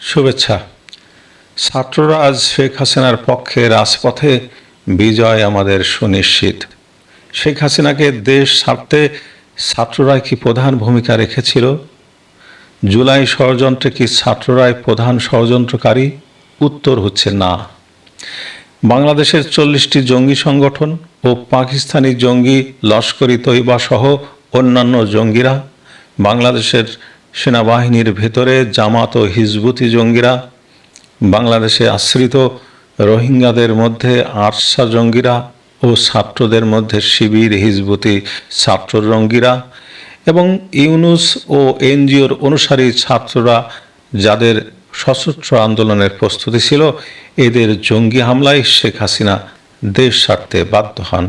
শুভেচ্ছা। ছাত্ররা আজ শেখ হাসিনার পক্ষে রাজপথে বিজয় আমাদের সুনিশ্চিত। শেখ হাসিনাকে দেশ ছাড়তে ছাত্ররাই কি প্রধান ভূমিকা রেখেছিল? জুলাই ষড়যন্ত্রে কি ছাত্ররাই প্রধান ষড়যন্ত্রকারী? উত্তর হচ্ছে না। বাংলাদেশের চল্লিশটি জঙ্গি সংগঠন ও পাকিস্তানি জঙ্গি লস্করি তৈবা সহ অন্যান্য জঙ্গিরা বাংলাদেশের সেনাবাহিনীর ভেতরে জামাত ও হিজবুতি জঙ্গিরা, বাংলাদেশে আশ্রিত রোহিঙ্গাদের মধ্যে আরসা জঙ্গিরা ও ছাত্রদের মধ্যে শিবির হিজবুতি ছাত্র জঙ্গিরা এবং ইউনুস ও এনজিওর অনুসারী ছাত্ররা যাদের সশস্ত্র আন্দোলনের প্রস্তুতি ছিল, এদের জঙ্গি হামলায় শেখ হাসিনা দেশ ছাড়তে বাধ্য হন।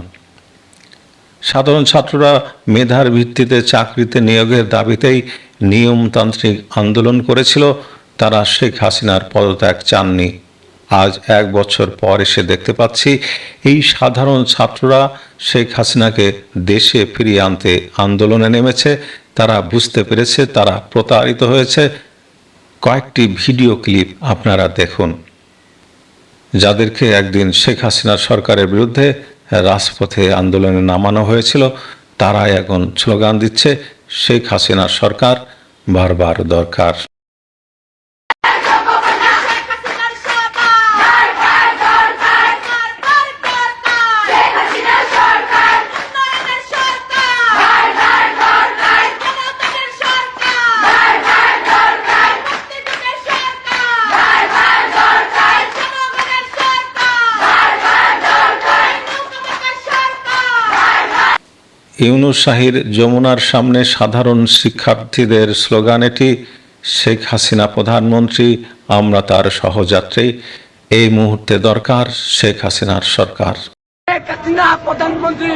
সাধারণ ছাত্ররা মেধার ভিত্তিতে চাকরিতে নিয়োগের দাবিতেই নিয়মতান্ত্রিক আন্দোলন করেছিল, তারা শেখ হাসিনার পদত্যাগ চাননি। আজ এক বছর পর এসে দেখতে পাচ্ছি, এই সাধারণ ছাত্ররা শেখ হাসিনাকে দেশে ফিরিয়ে আনতে আন্দোলনে নেমেছে। তারা বুঝতে পেরেছে, তারা প্রতারিত হয়েছে। কয়েকটি ভিডিও ক্লিপ আপনারা দেখুন। যাদেরকে একদিন শেখ হাসিনার সরকারের বিরুদ্ধে রাজপথে আন্দোলনে নামানো হয়েছিল তারা এখন স্লোগান দিচ্ছে শেখ হাসিনার সরকার বারবার দরকার। ইউনুস শাহির যমুনার সামনে সাধারণ শিক্ষার্থীদের স্লোগান এটি, শেখ হাসিনা প্রধানমন্ত্রী, আমরা তার সহযাত্রী। এই মুহূর্তে দরকার শেখ হাসিনার সরকার। প্রধানমন্ত্রী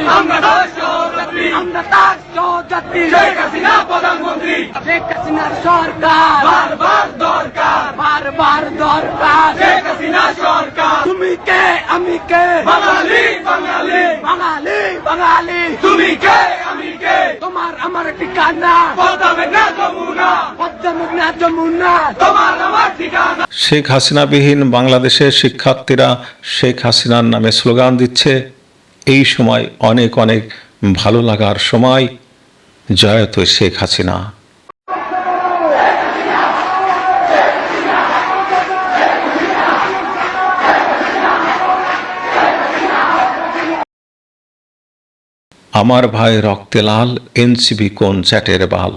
তুমি কে? আমি কে? বাঙালি বাঙালি। বাঙালি বাঙালি। তুমি কে? আমি কে? তোমার আমার ঠিকানা। পদ্মা মেঘনা যমুনা। পদ্মা মেঘনা যমুনা। তোমার আমার ঠিকানা। শেখ হাসিনাবিহীন বাংলাদেশের শিক্ষার্থীরা শেখ হাসিনার নামে স্লোগান দিচ্ছে এই সময় অনেক অনেক ভালো লাগার সময় জয়ত শেখ হাসিনা। আমার ভাই রক্তে লাল এনসিবি কোন চ্যাটের বাল?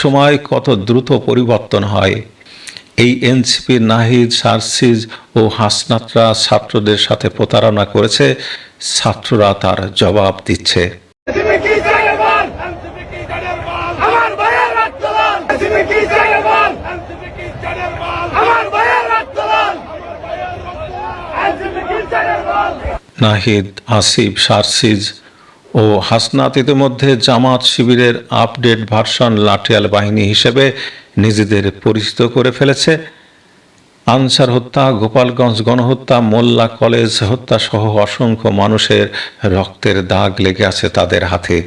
সময় কত দ্রুত পরিবর্তন হয়? এই এনসিপি নাহিদ সার্সিজ ও হাসনাতরা ছাত্রদের সাথে প্রতারণা করেছে ছাত্ররা তার জবাব দিচ্ছে। তুমি কি চাই বল? আমার ভাইয়ের রক্ত লাল। তুমি কি চাই বল? আমার ভাইয়ের রক্ত লাল। তুমি কি চাই বল? নাহিদ আসিফ সার্সিজ ও হাসনাত ইতিমধ্যে জামাত শিবিরের আপডেট ভার্সন লাঠিয়াল বাহিনী হিসেবে নিজেদের পরিচিত করে ফেলেছে। আনসার হত্যা, গোপালগঞ্জ গণহত্যা, মোল্লা কলেজ হত্যা সহ অসংখ্য মানুষের রক্তের দাগ লেগে আছে তাদের হাতে।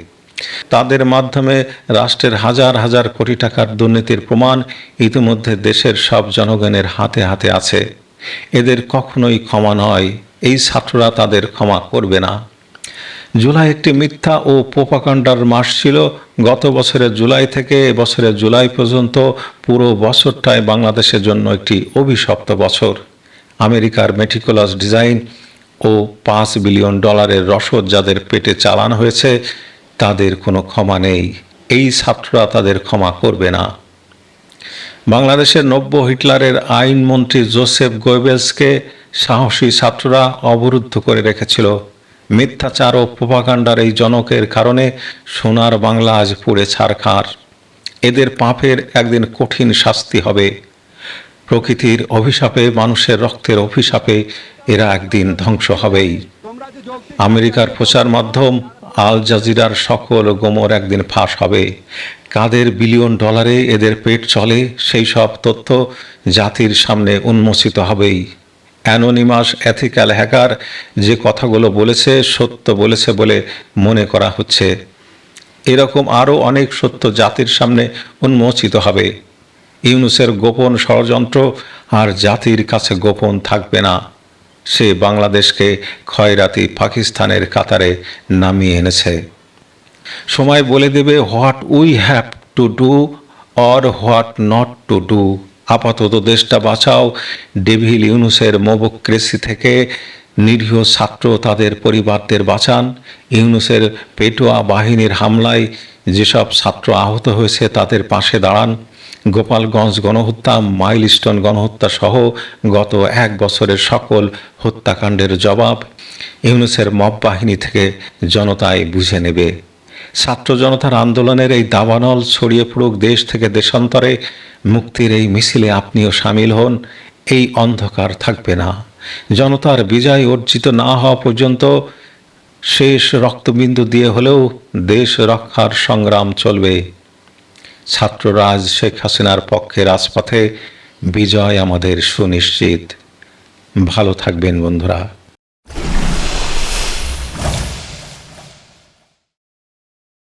তাদের মাধ্যমে রাষ্ট্রের হাজার হাজার কোটি টাকার দুর্নীতির প্রমাণ ইতিমধ্যে দেশের সব জনগণের হাতে হাতে আছে। এদের কখনোই ক্ষমা নয়, এই ছাত্ররা তাদের ক্ষমা করবে না। জুলাই একটি মিথ্যা ও পোপাকাণ্ডার মাস ছিল। গত বছরের জুলাই থেকে এবছরের জুলাই পর্যন্ত পুরো বছরটাই বাংলাদেশের জন্য একটি অভিশপ্ত বছর। আমেরিকার মেটিকুলাস ডিজাইন ও পাঁচ বিলিয়ন ডলারের রসদ যাদের পেটে চালান হয়েছে, তাদের কোনো ক্ষমা নেই। এই ছাত্ররা তাদের ক্ষমা করবে না। বাংলাদেশের নব্য হিটলারের আইনমন্ত্রী জোসেফ গোয়েবেলসকে সাহসী ছাত্ররা অবরুদ্ধ করে রেখেছিল। মিথ্যাচার ও প্রোপাগান্ডার এই জনকের কারণে সোনার বাংলা আজ পুড়ে ছারখার এদের পাপের একদিন কঠিন শাস্তি হবে। প্রকৃতির অভিশাপে, মানুষের রক্তের অভিশাপে এরা একদিন ধ্বংস হবেই। আমেরিকার প্রচার মাধ্যম আল জাজিরার সকল গোমর একদিন ফাঁস হবে। কাদের বিলিয়ন ডলারে এদের পেট চলে, সেই সব তথ্য জাতির সামনে উন্মোচিত হবেই। অ্যানোনিমাস এথিক্যাল হ্যাকার যে কথাগুলো বলেছে সত্য বলেছে বলে মনে করা হচ্ছে। এরকম আরও অনেক সত্য জাতির সামনে উন্মোচিত হবে। ইউনুসের গোপন ষড়যন্ত্র আর জাতির কাছে গোপন থাকবে না। সে বাংলাদেশকে ক্ষয়রাতি পাকিস্তানের কাতারে নামিয়ে এনেছে। সময় বলে দেবে what we have to do or what not to do. আপাতত দেশটা বাঁচাও। ডেভিল ইউনুসের মোবক্রেসি থেকে নিরীহ ছাত্র তাদের পরিবারদের বাঁচান। ইউনুসের পেটোয়া বাহিনীর হামলায় যেসব ছাত্র আহত হয়েছে তাদের পাশে দাঁড়ান। গোপালগঞ্জ গণহত্যা, মাইলস্টোন গণহত্যা সহ গত এক বছরের সকল হত্যাকাণ্ডের জবাব ইউনুসের মব বাহিনী থেকে জনতাই বুঝে নেবে। ছাত্র জনতার আন্দোলনের এই দাবানল ছড়িয়ে পড়ুক দেশ থেকে দেশান্তরে। মুক্তির এই মিছিলে আপনিও সামিল হন, এই অন্ধকার থাকবে না। জনতার বিজয় অর্জিত না হওয়া পর্যন্ত শেষ রক্তবিন্দু দিয়ে হলেও দেশ রক্ষার সংগ্রাম চলবে। ছাত্ররাজ শেখ হাসিনার পক্ষে রাজপথে বিজয় আমাদের সুনিশ্চিত। ভালো থাকবেন বন্ধুরা।